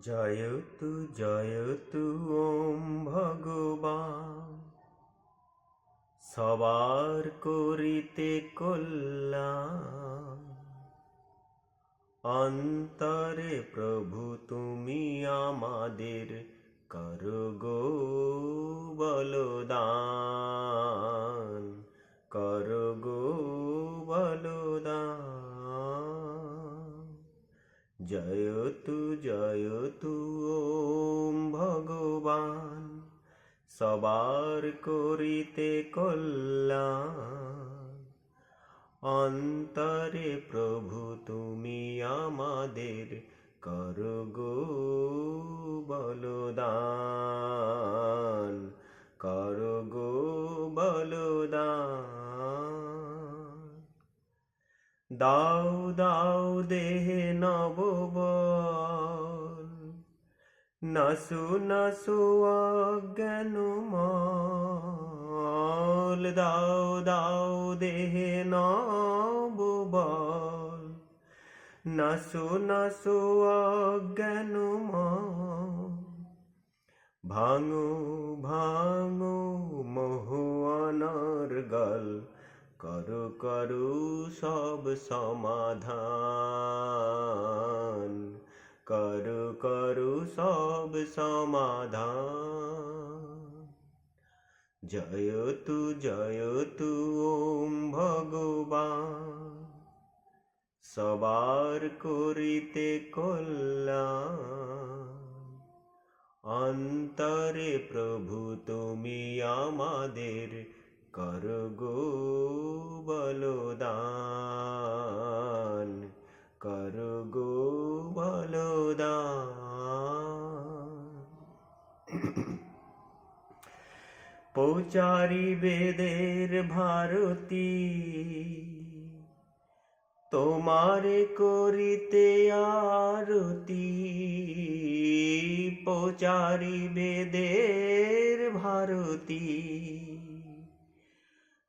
জয়তু জয়তু ওম ভগবান। সবার করিতে কল্যাণ। অন্তরে প্রভু তুমি আমাদের করগো বলদান। জয়তু জয়তু ওম ভগবান সবার করিতে কল্যাণ। অন্তরে প্রভু তুমি আমাদের করগো বলদান করগো দাও দাও দেহে নববল নাসু নাসু অজ্ঞান মল দাও দাও দেহে নববল নাসু নাসু অজ্ঞান ভাঙো ভাঙো মহুয়ানার গল। করু করু সব সমাধান। করু করু সব সমাধান। জয়তু জয়তু ওম ভগবান। সবার করিতে কল্যাণ। অন্তরে প্রভু তুমি আমাদের করগো বলদান করগো বলদান পৌচারি বেদের ভারতী তোমারে করিতে আরতি পৌচারি বেদের ভারতী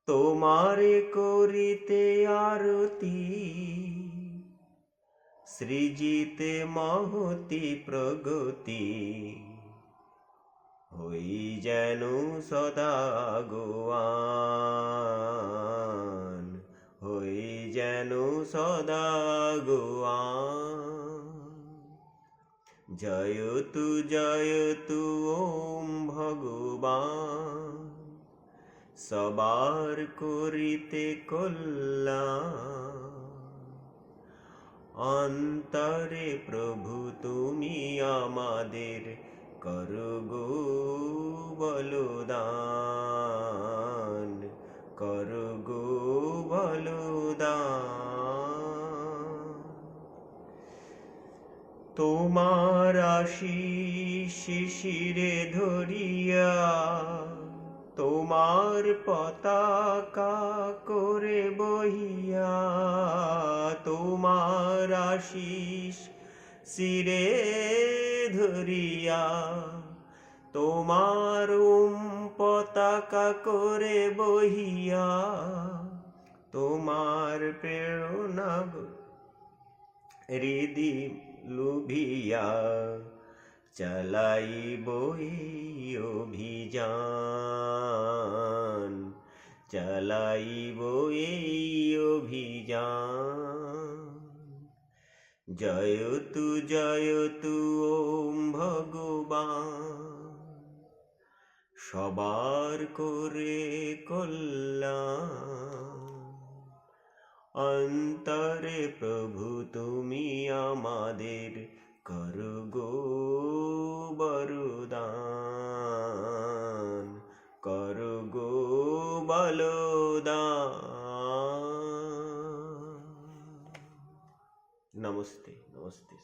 তোমারে করিতে আরতি। সৃজিতে মহতি প্রগতি। হই যেন সদা গোয়ান। হই যেন সদা গোয়ান। জয়তু জয়তু, ওম ভগবান। সবার করিতে কল্যাণ। অন্তরে প্রভু, তুমি আমাদের করগো বলদান করগো বলদান। তোমার আশিস শিশিরে ধরিয়া তোমার পতাকা করে বহিয়া, তোমার আশিস সিরে ধরিয়া, তোমার উম পতাকা করে বহিয়া, তোমার প্রেরণা হৃদি লুভিয়া, চালাইব বই অভিযান। চালাইব এই অভিযান। জয়তু জয়তু ওম ভগবান। সবার করে কল্যাণ। অন্তরে প্রভু, তুমি আমাদের করগো। বলদান নমস্তে নমস্তে